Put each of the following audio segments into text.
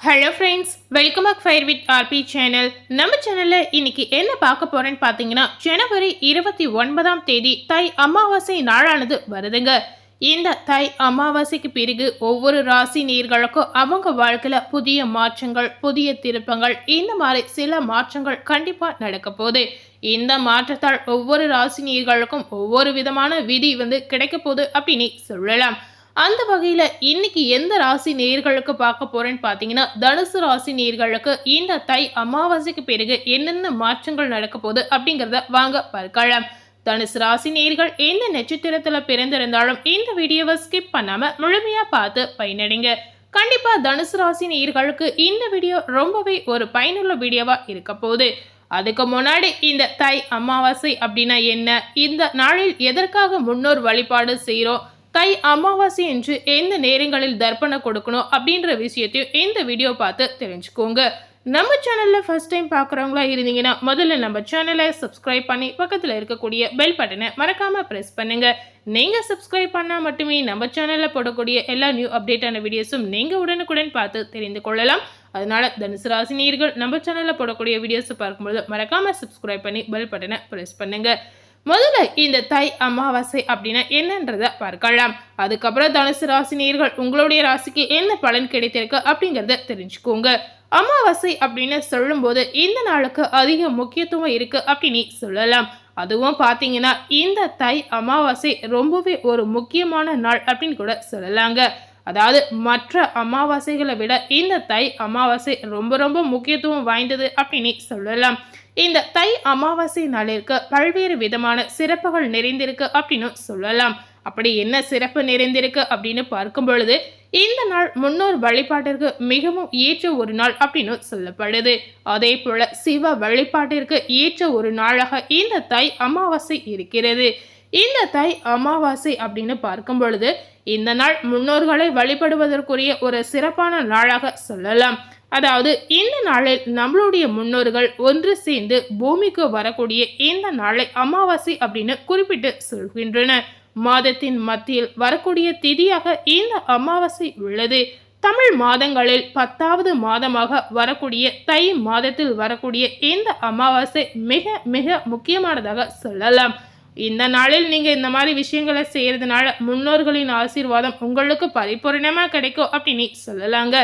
Hello friends welcome back fire with RP channel நம்ம சேனலில் இன்னைக்கு என்ன பார்க்க போறேன்னு பார்த்தீங்கன்னா ஜனவரி இருபத்தி ஒன்பதாம் தேதி தை அமாவாசை நாளானது வருதுங்க. இந்த தை அமாவாசைக்கு பிறகு ஒவ்வொரு ராசி நீர்களுக்கும் அவங்க வாழ்க்கையில் புதிய மாற்றங்கள் புதிய திருப்பங்கள் இந்த மாதிரி சில மாற்றங்கள் கண்டிப்பாக நடக்க போகுது. இந்த மாற்றத்தால் ஒவ்வொரு ராசி நீர்களுக்கும் ஒவ்வொரு விதமான விதி வந்து கிடைக்க போகுது அப்படின்னு சொல்லலாம். அந்த வகையில் இன்னைக்கு எந்த ராசி நேர்களுக்கு பார்க்க போறேன்னு பார்த்தீங்கன்னா தனுசு ராசி நேர்களுக்கு இந்த தை அமாவாசைக்கு பிறகு என்னென்ன மாற்றங்கள் நடக்க போகுது அப்படிங்கிறத வாங்க பார்க்கலாம். தனுசு ராசி நேர்கள் எந்த நட்சத்திரத்தில் பிறந்திருந்தாலும் இந்த வீடியோவை ஸ்கிப் பண்ணாமல் முழுமையாக பார்த்து பயனடைங்க. கண்டிப்பாக தனுசு ராசி நேர்களுக்கு இந்த வீடியோ ரொம்பவே ஒரு பயனுள்ள வீடியோவாக இருக்க போகுது. அதுக்கு முன்னாடி இந்த தை அமாவாசை அப்படின்னா என்ன? இந்த நாளில் எதற்காக முன்னோர் வழிபாடு செய்கிறோம் தை அமாவாசை என்று எந்த நேரங்களில் தர்ப்பணம் கொடுக்கணும் அப்படின்ற விஷயத்தையும் இந்த வீடியோ பார்த்து தெரிஞ்சுக்கோங்க. நம்ம சேனலில் ஃபர்ஸ்ட் டைம் பார்க்குறவங்களா இருந்தீங்கன்னா முதல்ல நம்ம சேனலை சப்ஸ்கிரைப் பண்ணி பக்கத்தில் இருக்கக்கூடிய பெல் பட்டனை மறக்காமல் ப்ரெஸ் பண்ணுங்கள் நீங்கள் சப்ஸ்கிரைப் பண்ணால் மட்டுமே நம்ம சேனலில் போடக்கூடிய எல்லா நியூ அப்டேட்டான வீடியோஸும் நீங்கள் உடனுக்குடன் பார்த்து தெரிந்து கொள்ளலாம். அதனால் தனுசு ராசினியர்கள் நம்ம சேனலில் போடக்கூடிய வீடியோஸை பார்க்கும்போது மறக்காமல் சப்ஸ்கிரைப் பண்ணி பெல் பட்டனை ப்ரெஸ் பண்ணுங்கள் முதல்ல இந்த தை அமாவாசை அப்படின்னா என்னன்றத பார்க்கலாம். அதுக்கப்புறம் தனுசு ராசினியர்கள் உங்களுடைய ராசிக்கு என்ன பலன் கிடைத்திருக்கு அப்படிங்கிறத தெரிஞ்சுக்கோங்க. அமாவாசை அப்படின்னு சொல்லும்போது இந்த நாளுக்கு அதிக முக்கியத்துவம் இருக்கு அப்படின்னு சொல்லலாம். அதுவும் பார்த்தீங்கன்னா இந்த தை அமாவாசை ரொம்பவே ஒரு முக்கியமான நாள் அப்படின்னு கூட சொல்லலாங்க. அதாவது மற்ற அமாவாசைகளை விட இந்த தை அமாவாசை ரொம்ப ரொம்ப முக்கியத்துவம் வாய்ந்தது அப்படின்னு சொல்லலாம். இந்த தை அமாவாசை நாளிற்கு பல்வேறு விதமான சிறப்புகள் நிறைந்திருக்கு அப்படின்னு சொல்லலாம். அப்படி என்ன சிறப்பு நிறைந்திருக்கு அப்படின்னு பார்க்கும் பொழுது இந்த நாள் முன்னோர் வழிபாட்டிற்கு மிகவும் ஏற்ற ஒரு நாள் அப்படின்னு சொல்லப்படுது. அதே போல சிவ வழிபாட்டிற்கு ஏற்ற ஒரு நாளாக இந்த தை அமாவாசை இருக்கிறது. இந்த தை அமாவாசை அப்படின்னு பார்க்கும் பொழுது இந்த நாள் முன்னோர்களை வழிபடுவதற்குரிய ஒரு சிறப்பான நாளாக சொல்லலாம். அதாவது இந்த நாளில் நம்மளுடைய முன்னோர்கள் ஒன்று சேர்ந்து பூமிக்கு வரக்கூடிய இந்த நாளை அமாவாசை அப்படின்னு குறிப்பிட்டு சொல்கின்றன மாதத்தின் மத்தியில் வரக்கூடிய திதியாக இந்த அமாவாசை உள்ளது. தமிழ் மாதங்களில் பத்தாவது மாதமாக வரக்கூடிய தை மாதத்தில் வரக்கூடிய இந்த அமாவாசை மிக மிக முக்கியமானதாக சொல்லலாம். இந்த நாளில் நீங்கள் இந்த மாதிரி விஷயங்களை செய்கிறதுனால முன்னோர்களின் ஆசீர்வாதம் உங்களுக்கு பரிபூரணமாக கிடைக்கும் அப்படின்னு சொல்லலாங்க.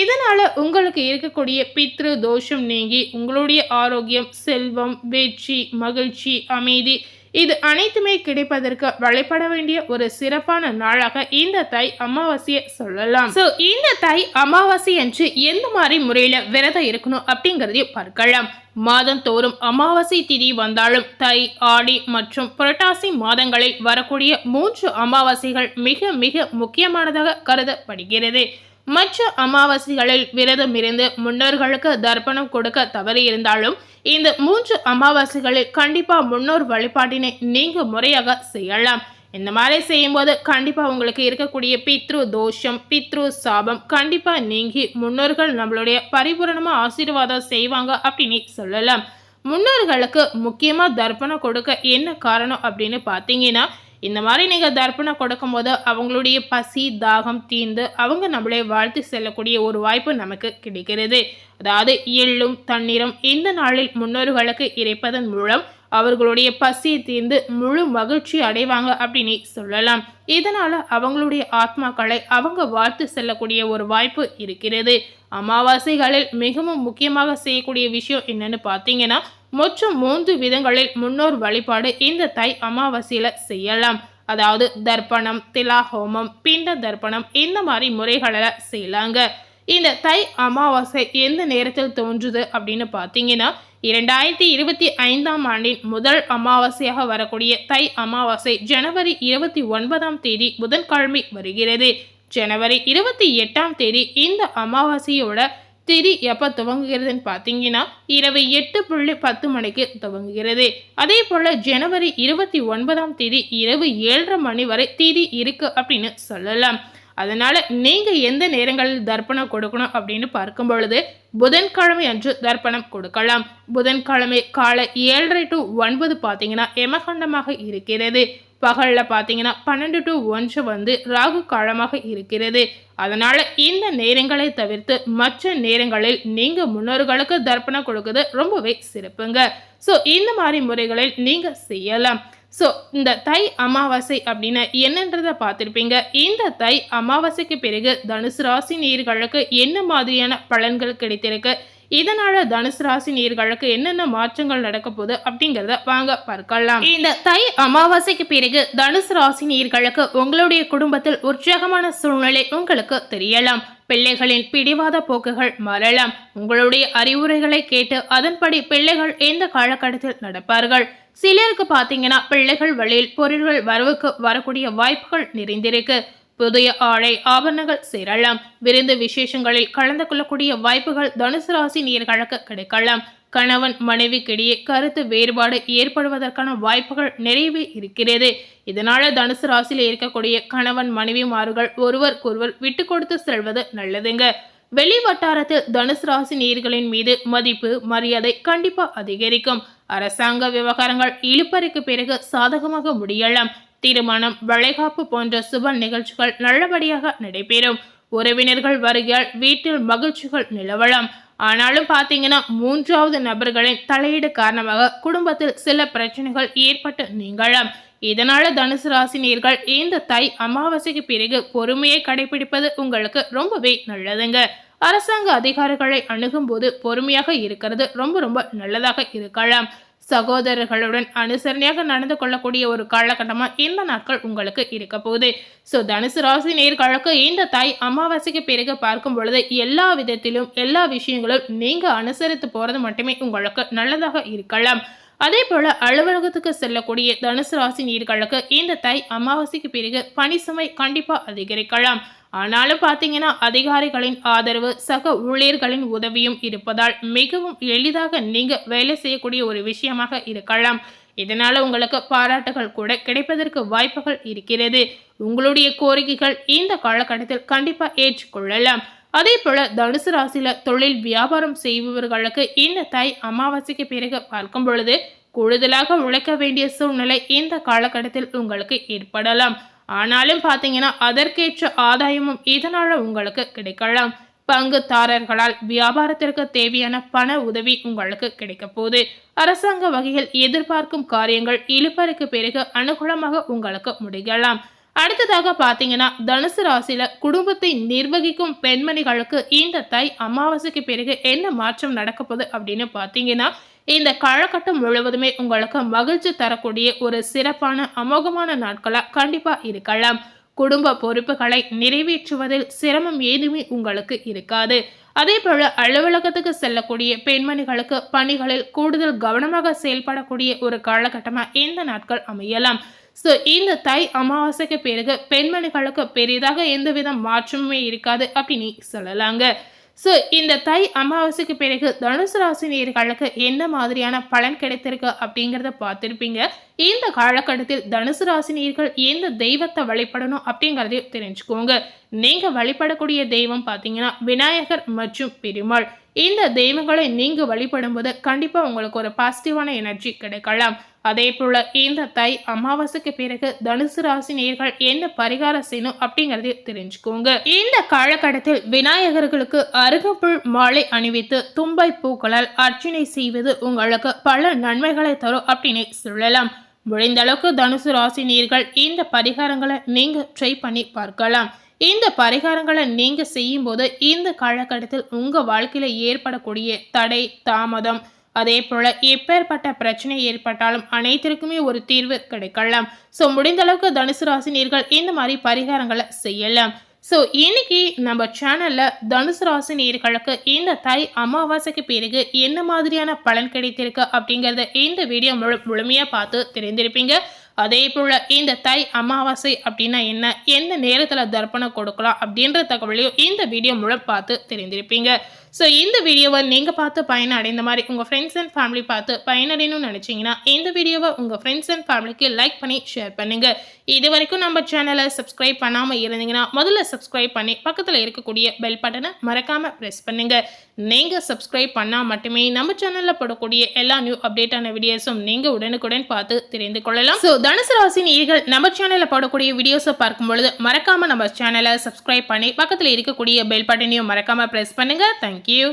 இதனால் உங்களுக்கு இருக்கக்கூடிய பித்ரு தோஷம் நீங்கி உங்களுடைய ஆரோக்கியம் செல்வம் வெற்றி மகிழ்ச்சி அமைதி இது அனைத்துமே கிடைப்பதற்கு வழிபட வேண்டிய ஒரு சிறப்பான நாளாக இந்த தாய் அமாவாசையை சொல்லலாம். ஸோ இந்த தாய் அமாவாசை என்று எந்த மாதிரி முறையில் விரதம் இருக்கணும் அப்படிங்கிறதையும் பார்க்கலாம். மாதம் தோறும் அமாவாசை திதி வந்தாலும் தை ஆடி மற்றும் புரட்டாசி மாதங்களில் வரக்கூடிய மூன்று அமாவாசைகள் மிக மிக முக்கியமானதாக கருதப்படுகிறது. மற்ற அமாவாசைகளில் விரதம் இருந்து முன்னோர்களுக்கு தர்ப்பணம் கொடுக்க தவறியிருந்தாலும் இந்த மூன்று அமாவாசைகளில் கண்டிப்பா முன்னோர் வழிபாட்டினை நீங்க முறையாக செய்யலாம். இந்த மாதிரி செய்யும்போது கண்டிப்பா உங்களுக்கு இருக்கக்கூடிய பித்ரு தோஷம் பித்ரு சாபம் கண்டிப்பா நீங்கி முன்னோர்கள் நம்மளுடைய பரிபூரணமா ஆசீர்வாதம் செய்வாங்க அப்படின்னு சொல்லலாம். முன்னோர்களுக்கு முக்கியமா தர்ப்பணம் கொடுக்க என்ன காரணம் அப்படின்னு பார்த்தீங்கன்னா இந்த மாதிரி நீங்கள் தர்ப்பணம் கொடுக்கும்போது அவங்களுடைய பசி தாகம் தீர்ந்து அவங்க நம்மளே வாழ்த்து செல்லக்கூடிய ஒரு வாய்ப்பு நமக்கு கிடைக்கிறது. அதாவது எள்ளும் தண்ணீரும் இந்த நாளில் முன்னோர்களுக்கு இறைப்பதன் மூலம் அவர்களுடைய பசி தீர்ந்து முழு மகிழ்ச்சி அடைவாங்க அப்படின்னு சொல்லலாம். இதனால அவங்களுடைய ஆத்மாக்களை அவங்க வாழ்த்து செல்லக்கூடிய ஒரு வாய்ப்பு இருக்கிறது. அமாவாசைகளில் மிகவும் முக்கியமாக செய்யக்கூடிய விஷயம் என்னன்னு பார்த்தீங்கன்னா மொத்தம் மூன்று விதங்களில் முன்னோர் வழிபாடு இந்த தை அமாவாசையில செய்யலாம். அதாவது தர்ப்பணம் திலா ஹோமம் பிண்ட தர்ப்பணம் இந்த மாதிரி முறைகளில் செய்யலாங்க. இந்த தை அமாவாசை எந்த நேரத்தில் தோன்றுது அப்படின்னு பார்த்தீங்கன்னா இரண்டாயிரத்தி இருபத்தி ஐந்தாம் ஆண்டின் முதல் அமாவாசையாக வரக்கூடிய தை அமாவாசை ஜனவரி இருபத்தி ஒன்பதாம் தேதி புதன்கிழமை வருகிறது. ஜனவரி இருபத்தி எட்டாம் தேதி இந்த அமாவாசையோட திதி எப்போ துவங்குகிறதுன்னு பார்த்தீங்கன்னா இரவு எட்டு புள்ளி பத்து மணிக்கு துவங்குகிறது. அதே போல் ஜனவரி இருபத்தி ஒன்பதாம் தேதி இரவு ஏழரை மணி வரை திதி இருக்குது அப்படின்னு சொல்லலாம். அதனால் நீங்கள் எந்த நேரங்களில் தர்ப்பணம் கொடுக்கணும் அப்படின்னு பார்க்கும் பொழுது புதன்கிழமை அன்று தர்ப்பணம் கொடுக்கலாம். புதன்கிழமை காலை ஏழரை டு ஒன்பது பார்த்தீங்கன்னா எமகண்டமாக இருக்கிறது. பகலில் பார்த்தீங்கன்னா பன்னெண்டு டு ஒன்று வந்து ராகு காலமாக இருக்கிறது. அதனால் இந்த நேரங்களை தவிர்த்து மற்ற நேரங்களில் நீங்கள் முன்னோர்களுக்கு தர்ப்பணம் கொடுக்குறது ரொம்பவே சிறப்புங்க. ஸோ இந்த மாதிரி முறைகளில் நீங்கள் செய்யலாம். ஸோ இந்த தை அமாவாசை அப்படின்னு என்னன்றதை பார்த்துருப்பீங்க. இந்த தை அமாவாசைக்கு பிறகு தனுசு ராசி நீர்களுக்கு என்ன மாதிரியான பலன்கள் கிடைத்திருக்கு? இதனால தனுசு ராசி நீர்களுக்கு என்னென்ன மாற்றங்கள் நடக்க போகுது அப்படிங்கிறத வாங்க பார்க்கலாம். இந்த தை அமாவாசைக்கு பிறகு தனுசு ராசி நீர்களுக்கு உங்களுடைய குடும்பத்தில் உற்சாகமான சூழ்நிலை உங்களுக்கு தெரியலாம். பிள்ளைகளின் பிடிவாத போக்குகள் மாறலாம். உங்களுடைய அறிவுரைகளை கேட்டு அதன்படி பிள்ளைகள் எந்த காலகட்டத்தில் நடப்பார்கள்? சிலருக்கு பார்த்தீங்கன்னா பிள்ளைகள் வழியில் பொருள்கள் வரவுக்கு வரக்கூடிய வாய்ப்புகள் நிறைந்திருக்கு. புதிய ஆடை ஆபரணங்கள் சேரலாம். விருந்து விசேஷங்களில் கலந்து கொள்ளக்கூடிய வாய்ப்புகள் தனுசு ராசி நீர்களுக்கு கிடைக்கலாம். கணவன் மனைவிக்கிடையே கருத்து வேறுபாடு ஏற்படுவதற்கான வாய்ப்புகள் நிறையவே இருக்கிறது. இதனால தனுசு ராசியில் இருக்கக்கூடிய கணவன் மனைவிமார்கள் ஒருவருக்கொருவர் விட்டு கொடுத்து செல்வது நல்லதுங்க. வெளி வட்டாரத்தில் தனுசு ராசி நீர்களின் மீது மதிப்பு மரியாதை கண்டிப்பா அதிகரிக்கும். அரசாங்க விவகாரங்கள் இழுப்பறைக்கு பிறகு சாதகமாக முடியலாம். திருமணம் வளைகாப்பு போன்ற சுப நிகழ்ச்சிகள் நல்லபடியாக நடைபெறும். உறவினர்கள் வருகையால் வீட்டில் மகிழ்ச்சிகள் நிலவலாம். ஆனாலும் பார்த்தீங்கன்னா மூன்றாவது நபர்களின் தலையீடு காரணமாக குடும்பத்தில் சில பிரச்சனைகள் ஏற்பட்டு நீங்களாம் இதனால தனுசு ராசினியர்கள் இந்த தை அமாவாசைக்கு பிறகு பொறுமையை கடைபிடிப்பது உங்களுக்கு ரொம்பவே நல்லதுங்க. அரசாங்க அதிகாரிகளை அணுகும்போது பொறுமையாக இருக்கிறது ரொம்ப ரொம்ப நல்லதாக இருக்கலாம். சகோதரர்களுடன் அனுசரணையாக நடந்து கொள்ளக்கூடிய ஒரு காலகட்டமாக இந்த நாட்கள் உங்களுக்கு இருக்க போகுது. ஸோ தனுசு ராசி நேர்களுக்கு இந்த தாய் அமாவாசைக்கு பிறகு பார்க்கும் பொழுது எல்லா விதத்திலும் எல்லா விஷயங்களும் நீங்கள் அனுசரித்து போகிறது மட்டுமே உங்களுக்கு நல்லதாக இருக்கலாம். அதே போல அலுவலகத்துக்கு செல்லக்கூடிய தனுசு ராசி நீர்களுக்கு இந்த தை அமாவாசைக்கு பிறகு பணி சுமை கண்டிப்பா அதிகரிக்கலாம். ஆனாலும் பார்த்தீங்கன்னா அதிகாரிகளின் ஆதரவு சக ஊழியர்களின் உதவியும் இருப்பதால் மிகவும் எளிதாக நீங்க வேலை செய்யக்கூடிய ஒரு விஷயமாக இருக்கலாம். இதனால உங்களுக்கு பாராட்டுகள் கூட கிடைப்பதற்கு வாய்ப்புகள் இருக்கிறது. உங்களுடைய கோரிக்கைகள் இந்த காலகட்டத்தில் கண்டிப்பா ஏற்றுக்கொள்ளலாம். அதே போல தனுசு ராசியில தொழில் வியாபாரம் செய்பவர்களுக்கு இந்த தை அமாவாசைக்கு பிறகு பார்க்கும் பொழுது கூடுதலாக உழைக்க வேண்டிய சூழ்நிலை இந்த காலகட்டத்தில் உங்களுக்கு ஏற்படலாம். ஆனாலும் பார்த்தீங்கன்னா அதற்கேற்ற ஆதாயமும் இதனால உங்களுக்கு கிடைக்கலாம். பங்குதாரர்களால் வியாபாரத்திற்கு தேவையான பண உதவி உங்களுக்கு கிடைக்க போகுது. அரசாங்க வகையில் எதிர்பார்க்கும் காரியங்கள் இழுப்பறைக்கு பிறகு அனுகூலமாக உங்களுக்கு முடியலாம். அடுத்ததாக பார்த்தீங்கன்னா தனுசு ராசியில் குடும்பத்தை நிர்வகிக்கும் பெண்மணிகளுக்கு இந்த தை அமாவாசைக்கு பிறகு என்ன மாற்றம் நடக்க போகுது அப்படின்னு பார்த்தீங்கன்னா இந்த காலகட்டம் முழுவதுமே உங்களுக்கு மகிழ்ச்சி தரக்கூடிய ஒரு சிறப்பான அமோகமான நாட்களாக கண்டிப்பாக இருக்கலாம். குடும்ப பொறுப்புகளை நிறைவேற்றுவதில் சிரமம் ஏதுமே உங்களுக்கு இருக்காது. அதே போல அலுவலகத்துக்கு செல்லக்கூடிய பெண்மணிகளுக்கு பணிகளில் கூடுதல் கவனமாக செயல்படக்கூடிய ஒரு காலகட்டமாக இந்த நாட்கள் அமையலாம். ஸோ இந்த தை அமாவாசைக்கு பிறகு பெண்மணிகளுக்கு பெரிதாக எந்தவித மாற்றமுமே இருக்காது அப்படின்னு சொல்லலாங்க. ஸோ இந்த தை அமாவாசைக்கு பிறகு தனுசு ராசி நேர்களுக்கு என்ன மாதிரியான பலன் கிடைத்திருக்கு அப்படிங்கிறத பார்த்துருப்பீங்க. இந்த காலகட்டத்தில் தனுசு ராசி நேர்கள் எந்த தெய்வத்தை வழிபடணும் அப்படிங்கிறதையும் தெரிஞ்சுக்கோங்க. நீங்கள் வழிபடக்கூடிய தெய்வம் பார்த்தீங்கன்னா விநாயகர் மற்றும் பெருமாள். இந்த தெய்வங்களை நீங்கள் வழிபடும்போது கண்டிப்பாக உங்களுக்கு ஒரு பாசிட்டிவான எனர்ஜி கிடைக்கலாம். அதே போல இந்த தை அமாவாசைக்கு பிறகு தனுசு ராசி நேர்கள் என்ன பரிகாரம் செய்யணும் அப்படிங்கறதையும் தெரிஞ்சுக்கோங்க. இந்த காலகட்டத்தில் விநாயகர்களுக்கு அருகப்புல் மாலை அணிவித்து தும்பை பூக்களால் அர்ச்சனை செய்வது உங்களுக்கு பல நன்மைகளை தரும் அப்படின்னு சொல்லலாம். முடிந்த அளவுக்கு தனுசு ராசி நீர்கள் இந்த பரிகாரங்களை நீங்க ட்ரை பண்ணி பார்க்கலாம். இந்த பரிகாரங்களை நீங்க செய்யும் போது இந்த காலகட்டத்தில் உங்க வாழ்க்கையில ஏற்படக்கூடிய தடை தாமதம் அதே போல எப்பேற்பட்ட பிரச்சனை ஏற்பட்டாலும் அனைத்திற்குமே ஒரு தீர்வு கிடைக்கலாம். ஸோ முடிந்த அளவுக்கு தனுசு ராசினியர்கள் இந்த மாதிரி பரிகாரங்களை செய்யலாம். ஸோ இன்னைக்கு நம்ம சேனலில் தனுசு ராசி நேர்களுக்கு இந்த தை அமாவாசைக்கு பிறகு என்ன மாதிரியான பலன் கிடைத்திருக்கு அப்படிங்கிறத இந்த வீடியோ முழு முழுமையாக பார்த்து தெரிந்திருப்பீங்க. அதே போல் இந்த தை அமாவாசை அப்படின்னா என்ன? எந்த நேரத்தில் தர்ப்பணம் கொடுக்கலாம் அப்படின்ற தகவலையும் இந்த வீடியோ மூலம் பார்த்து தெரிந்திருப்பீங்க. ஸோ இந்த வீடியோவை நீங்கள் பார்த்து பயன் அடைந்த மாதிரி உங்கள் ஃப்ரெண்ட்ஸ் அண்ட் ஃபேமிலி பார்த்து பயனடையணும்னு நினச்சிங்கன்னா இந்த வீடியோவை உங்கள் ஃப்ரெண்ட்ஸ் அண்ட் ஃபேமிலிக்கு லைக் பண்ணி ஷேர் பண்ணுங்கள் இது வரைக்கும் நம்ம சேனலை சப்ஸ்கிரைப் பண்ணாமல் இருந்தீங்கன்னா முதல்ல சப்ஸ்கிரைப் பண்ணி பக்கத்தில் இருக்கக்கூடிய பெல் பட்டனை மறக்காமல் ப்ரெஸ் பண்ணுங்கள் நீங்கள் சப்ஸ்கிரைப் பண்ணால் மட்டுமே நம்ம சேனலில் போடக்கூடிய எல்லா நியூ அப்டேட்டான வீடியோஸும் நீங்கள் உடனுக்குடன் பார்த்து தெரிந்து கொள்ளலாம். ஸோ தனுசு ராசி நீர்கள் நம்ம சேனலில் போடக்கூடிய வீடியோஸை பார்க்கும் பொழுது மறக்காமல் நம்ம சேனலை சப்ஸ்கிரைப் பண்ணி பக்கத்தில் இருக்கக்கூடிய பெல் பட்டனையும் மறக்காமல் ப்ரெஸ் பண்ணுங்கள் தேங்க்யூ